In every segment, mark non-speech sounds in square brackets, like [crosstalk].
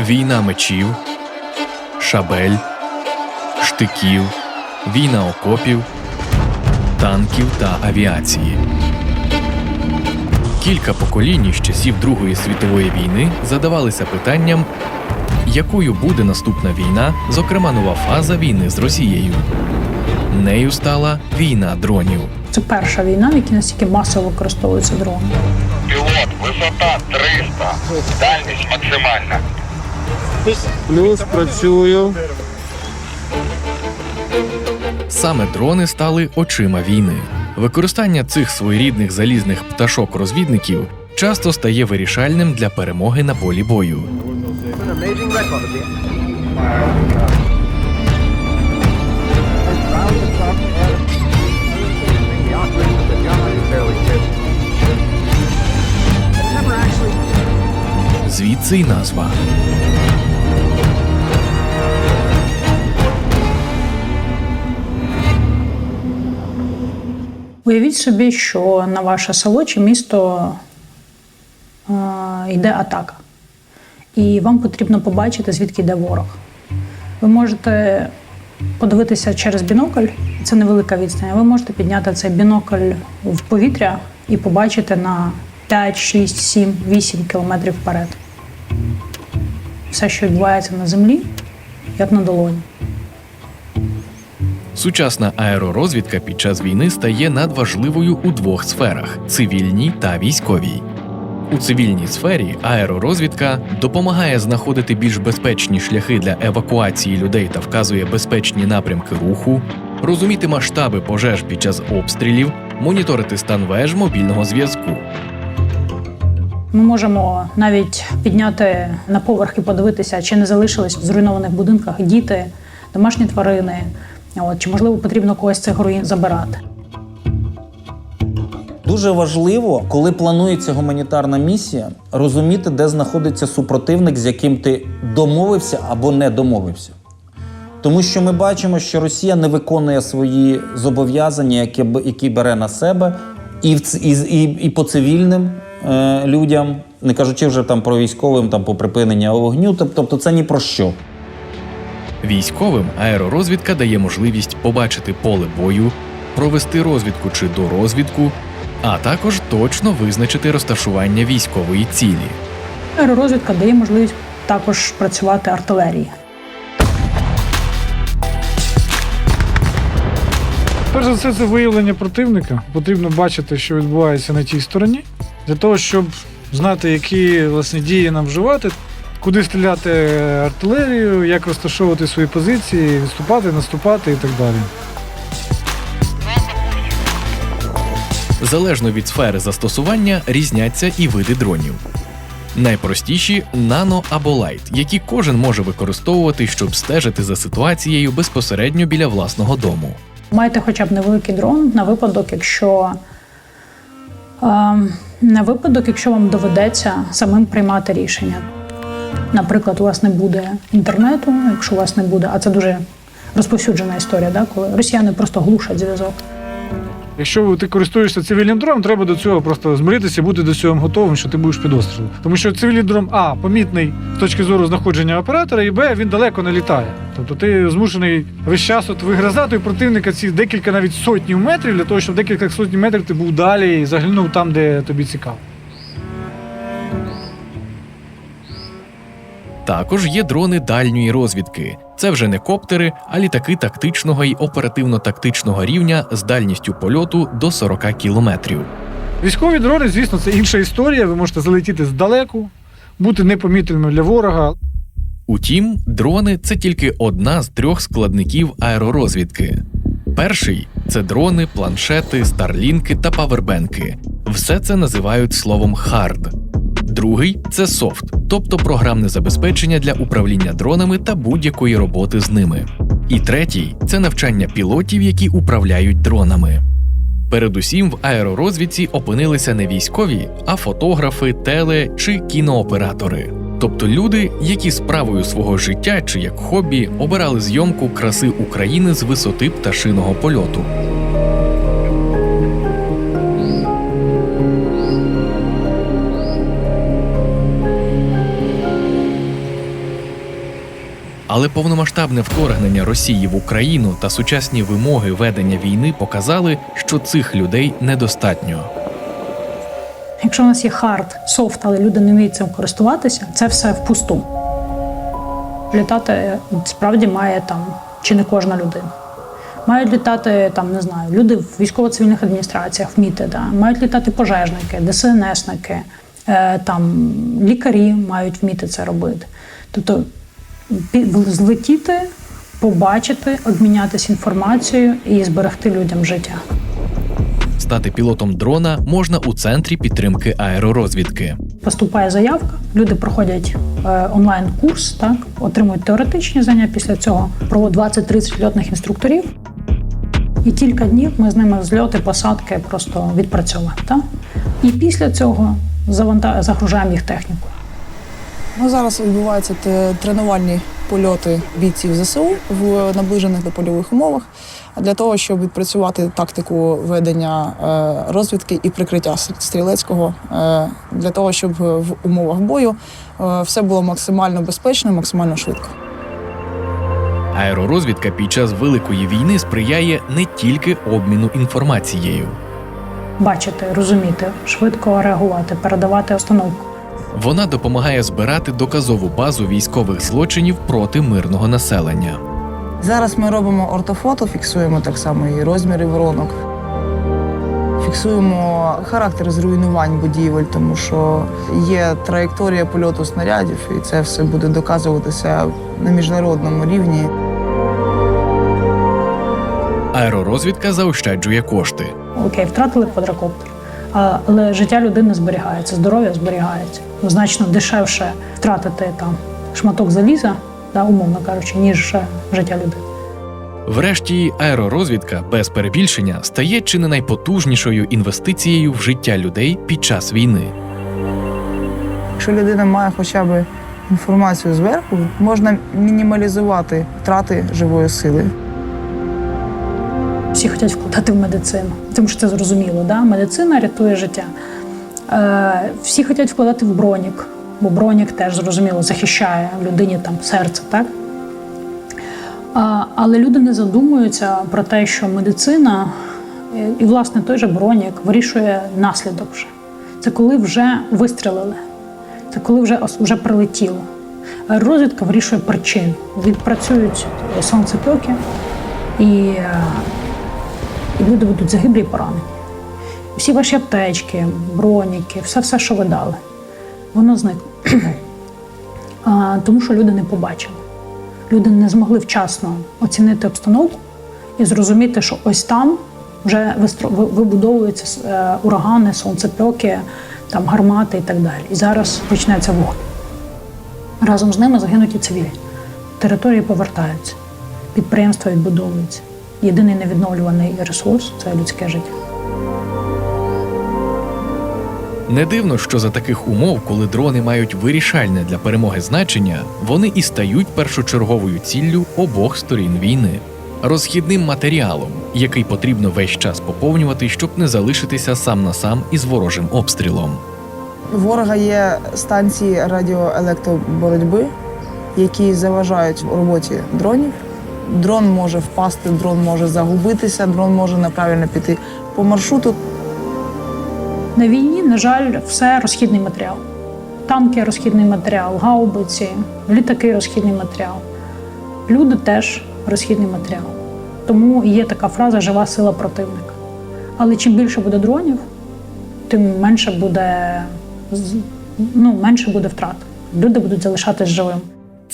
Війна мечів, шабель, штиків, війна окопів, танків та авіації. Кілька поколінь з часів Другої світової війни задавалися питанням, якою буде наступна війна, зокрема нова фаза війни з Росією. Нею стала війна дронів. Це перша війна, в якій настільки масово використовуються дрони. Пілот, висота 300, дальність максимальна. Плюс працюю. Саме дрони стали очима війни. Використання цих своєрідних залізних пташок-розвідників часто стає вирішальним для перемоги на полі бою. Звідси й назва. Уявіть собі, що на ваше село чи місто е, йде атака, і вам потрібно побачити, звідки йде ворог. Ви можете подивитися через бінокль, це невелика відстань. Ви можете підняти цей бінокль в повітря і побачити на 5, 6, 7, 8 кілометрів вперед. Все, що відбувається на землі, як на долоні. Сучасна аеророзвідка під час війни стає надважливою у двох сферах цивільній та військовій. У цивільній сфері аеророзвідка допомагає знаходити більш безпечні шляхи для евакуації людей та вказує безпечні напрямки руху, розуміти масштаби пожеж під час обстрілів, моніторити стан веж мобільного зв'язку. Ми можемо навіть підняти на поверх і подивитися, чи не залишились в зруйнованих будинках діти, домашні тварини. От, чи можливо потрібно когось цих руїн забирати. Дуже важливо, коли планується гуманітарна місія, розуміти, де знаходиться супротивник, з яким ти домовився або не домовився. Тому що ми бачимо, що Росія не виконує свої зобов'язання, які, які бере на себе, і, і, і, і по цивільним е, людям, не кажучи вже там про військовим, там по припиненню вогню. Тобто це ні про що. Військовим аеророзвідка дає можливість побачити поле бою, провести розвідку чи дорозвідку, а також точно визначити розташування військової цілі. Аеророзвідка дає можливість також працювати артилерії. Перш за все, це виявлення противника. Потрібно бачити, що відбувається на тій стороні, для того, щоб знати, які власне дії нам вживати, куди стріляти артилерію, як розташовувати свої позиції, відступати, наступати і так далі. Залежно від сфери застосування різняться і види дронів. Найпростіші нано або лайт, які кожен може використовувати, щоб стежити за ситуацією безпосередньо біля власного дому. Майте хоча б невеликий дрон на випадок, якщо е, на випадок, якщо вам доведеться самим приймати рішення. Наприклад, у вас не буде інтернету, якщо у вас не буде, а це дуже розповсюджена історія, да, коли росіяни просто глушать зв'язок. Якщо ти користуєшся цивільним дроном, треба до цього просто змиритися, бути до цього готовим, що ти будеш під обстрілом. Тому що цивільний дрон А помітний з точки зору знаходження оператора, і Б він далеко не літає. Тобто ти змушений весь час от вигризати противника ці декілька навіть сотнів метрів для того, щоб декілька сотень метрів ти був далі і заглянув там, де тобі цікаво. Також є дрони дальньої розвідки. Це вже не коптери, а літаки тактичного і оперативно-тактичного рівня з дальністю польоту до 40 кілометрів. Військові дрони, звісно, це інша історія. Ви можете залетіти здалеку, бути непомітними для ворога. Утім, дрони це тільки одна з трьох складників аеророзвідки. Перший це дрони, планшети, старлінки та павербенки. Все це називають словом хард. Другий це софт, тобто програмне забезпечення для управління дронами та будь-якої роботи з ними. І третій це навчання пілотів, які управляють дронами. Передусім в аеророзвідці опинилися не військові, а фотографи, теле чи кінооператори. Тобто люди, які справою свого життя чи як хобі обирали зйомку краси України з висоти пташиного польоту. Але повномасштабне вторгнення Росії в Україну та сучасні вимоги ведення війни показали, що цих людей недостатньо. Якщо у нас є хард, софт, але люди не вміють цим користуватися, це все впусту. Літати е, справді має там чи не кожна людина. Мають літати там, не знаю, люди в військово-цивільних адміністраціях вміти, да? мають літати пожежники, ДСНСники, е, там лікарі мають вміти це робити. Тобто злетіти, побачити, обмінятися інформацією і зберегти людям життя. Стати пілотом дрона можна у центрі підтримки аеророзвідки. Поступає заявка, люди проходять е, онлайн-курс, так отримують теоретичні знання. Після цього про 20-30 льотних інструкторів. І кілька днів ми з ними зльоти, посадки просто відпрацьовуємо. Так? І після цього загружаємо їх техніку. Ну, зараз відбуваються тренувальні польоти бійців ЗСУ в наближених до польових умовах для того, щоб відпрацювати тактику ведення е, розвідки і прикриття стрілецького, е, для того, щоб в умовах бою е, все було максимально безпечно, і максимально швидко. Аеророзвідка під час великої війни сприяє не тільки обміну інформацією. Бачити, розуміти, швидко реагувати, передавати установку. Вона допомагає збирати доказову базу військових злочинів проти мирного населення. Зараз ми робимо ортофото, фіксуємо так само і розміри воронок. Фіксуємо характер зруйнувань будівель, тому що є траєкторія польоту снарядів, і це все буде доказуватися на міжнародному рівні. Аеророзвідка заощаджує кошти. Окей, втратили квадрокоптер, але життя людини зберігається, здоров'я зберігається. Ну, Значно дешевше втратити там шматок заліза, да, умовно кажучи, ніж життя людини. Врешті, аеророзвідка без перебільшення стає чи не найпотужнішою інвестицією в життя людей під час війни. Якщо людина має хоча б інформацію зверху, можна мінімалізувати втрати живої сили. Всі хочуть вкладати в медицину, тому що це зрозуміло. Да? Медицина рятує життя. Е, всі хочуть вкладати в бронік, бо бронік теж зрозуміло захищає людині там серце, так? Але люди не задумуються про те, що медицина е, і, власне, той же бронік вирішує наслідок вже. Це коли вже вистрелили, це коли вже, вже прилетіло. Розвідка вирішує причину. Відпрацюють сонцепьоки і, е, люди будуть загиблі і поранені. Всі ваші аптечки, броніки, все, все, що ви дали, воно зникло. [clears throat] А, Тому що люди не побачили. Люди не змогли вчасно оцінити обстановку і зрозуміти, що ось там вже вибудовуються е, урагани, сонцепьоки, там гармати і так далі. І зараз почнеться вогонь. Разом з ними загинуть і цивільні. Території повертаються, підприємства відбудовуються. Єдиний невідновлюваний ресурс це людське життя. Не дивно, що за таких умов, коли дрони мають вирішальне для перемоги значення, вони і стають першочерговою ціллю обох сторін війни, розхідним матеріалом, який потрібно весь час поповнювати, щоб не залишитися сам на сам із ворожим обстрілом. У ворога є станції радіоелектроборотьби, які заважають у роботі дронів. Дрон може впасти, дрон може загубитися, дрон може неправильно піти по маршруту. На війні, на жаль, все розхідний матеріал. Танки розхідний матеріал, гаубиці, літаки розхідний матеріал. Люди теж розхідний матеріал. Тому є така фраза жива сила противника. Але чим більше буде дронів, тим менше буде, ну, менше буде втрат. Люди будуть залишатись живими.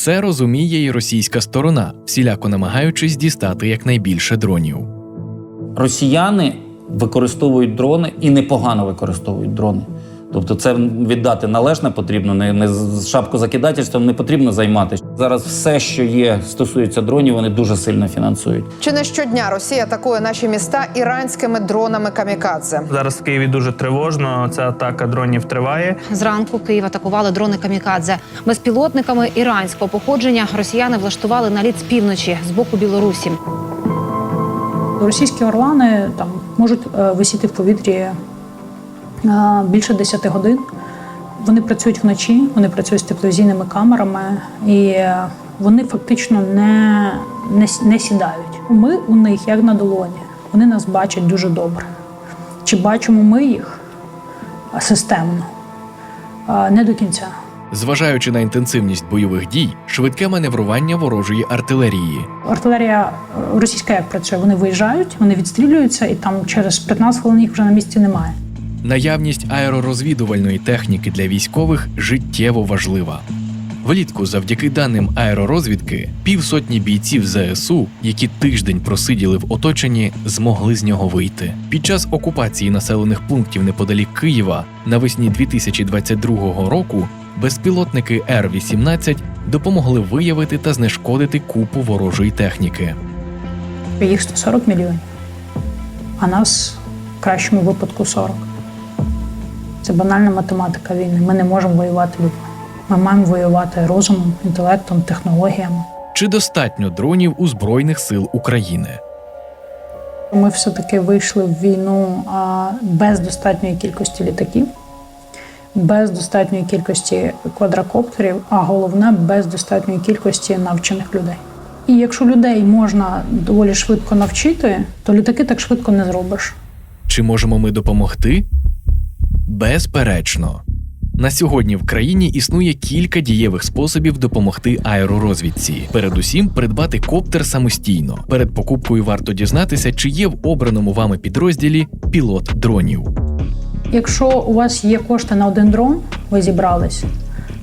Це розуміє і російська сторона, всіляко намагаючись дістати якнайбільше дронів. Росіяни використовують дрони і непогано використовують дрони. Тобто, це віддати належне потрібно, не, не з шапкозакидательством не потрібно займатися. Зараз все, що є, стосується дронів, вони дуже сильно фінансують. Чи не щодня Росія атакує наші міста іранськими дронами камікадзе? Зараз в Києві дуже тривожно. Ця атака дронів триває. Зранку Київ атакували дрони камікадзе. Безпілотниками іранського походження росіяни влаштували наліт з півночі з боку Білорусі. Російські орлани там можуть е, висіти в повітрі більше 10 годин. Вони працюють вночі, вони працюють з тепловізійними камерами, і е, вони фактично не, не, не сідають. Ми у них як на долоні. Вони нас бачать дуже добре. Чи бачимо ми їх системно? Не до кінця. Зважаючи на інтенсивність бойових дій, швидке маневрування ворожої артилерії. Артилерія е, російська як працює? Вони виїжджають, вони відстрілюються, і там через 15 хвилин їх вже на місці немає. Наявність аеророзвідувальної техніки для військових життєво важлива. Влітку, завдяки даним аеророзвідки, півсотні бійців ЗСУ, які тиждень просиділи в оточенні, змогли з нього вийти. Під час окупації населених пунктів неподалік Києва навесні 2022 року безпілотники Р-18 допомогли виявити та знешкодити купу ворожої техніки. Їх 140 мільйонів, а нас в кращому випадку 40. Це банальна математика війни. Ми не можемо воювати людьми. Ми маємо воювати розумом, інтелектом, технологіями. Чи достатньо дронів у Збройних сил України? Ми все-таки вийшли в війну без достатньої кількості літаків, без достатньої кількості квадрокоптерів, а головне без достатньої кількості навчених людей. І якщо людей можна доволі швидко навчити, то літаки так швидко не зробиш. Чи можемо ми допомогти? Безперечно. На сьогодні в країні існує кілька дієвих способів допомогти аеророзвідці. Передусім, придбати коптер самостійно. Перед покупкою варто дізнатися, чи є в обраному вами підрозділі пілот дронів. Якщо у вас є кошти на один дрон, ви зібрались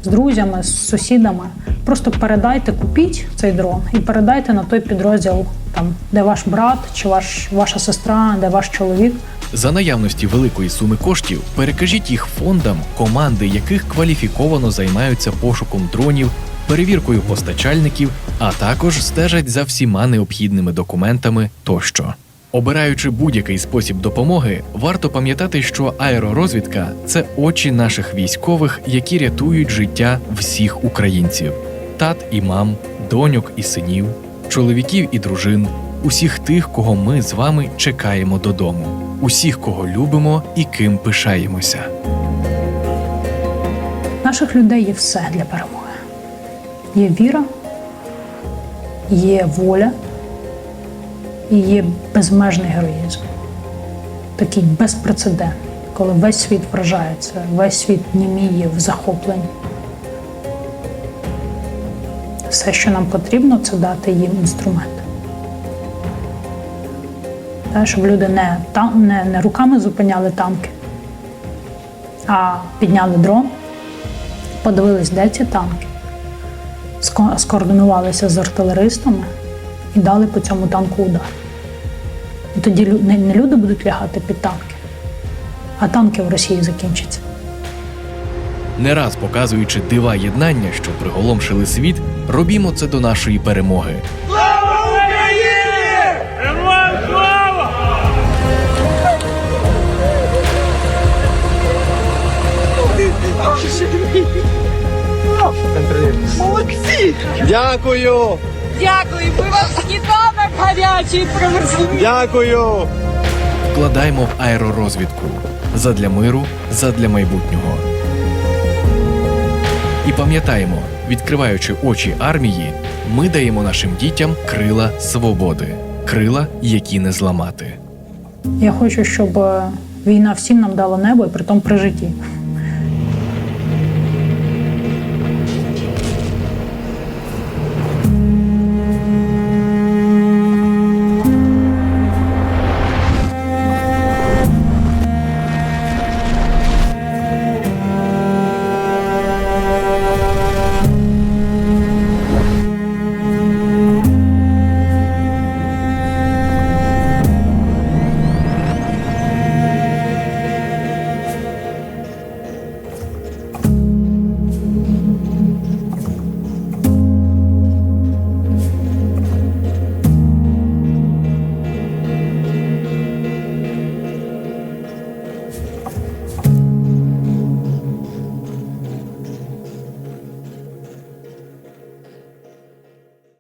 з друзями, з сусідами, просто передайте, купіть цей дрон і передайте на той підрозділ, там, де ваш брат чи ваш, ваша сестра, де ваш чоловік. За наявності великої суми коштів перекажіть їх фондам, команди яких кваліфіковано займаються пошуком дронів, перевіркою постачальників, а також стежать за всіма необхідними документами тощо. Обираючи будь-який спосіб допомоги, варто пам'ятати, що аеророзвідка це очі наших військових, які рятують життя всіх українців: тат і мам, доньок і синів, чоловіків і дружин, усіх тих, кого ми з вами чекаємо додому, усіх, кого любимо і ким пишаємося. Наших людей є все для перемоги. Є віра, є воля і є безмежний героїзм. Такий безпрецедентний, коли весь світ вражається, весь світ німіє в захопленні. Все, що нам потрібно, це дати їм інструмент. Та, щоб люди не, там, не, не руками зупиняли танки, а підняли дрон, подивились, де ці танки, скоординувалися з артилеристами і дали по цьому танку удар. І тоді лю- не, не люди будуть лягати під танки, а танки в Росії закінчаться. Не раз показуючи дива єднання, що приголомшили світ, робімо це до нашої перемоги. Дякую! Дякую, ми вам сніданок гарячий привезли. Дякую! Вкладаймо в аеророзвідку задля миру, задля майбутнього. І пам'ятаємо, відкриваючи очі армії, ми даємо нашим дітям крила свободи, крила, які не зламати. Я хочу, щоб е, війна всім нам дала небо і при тому при житті.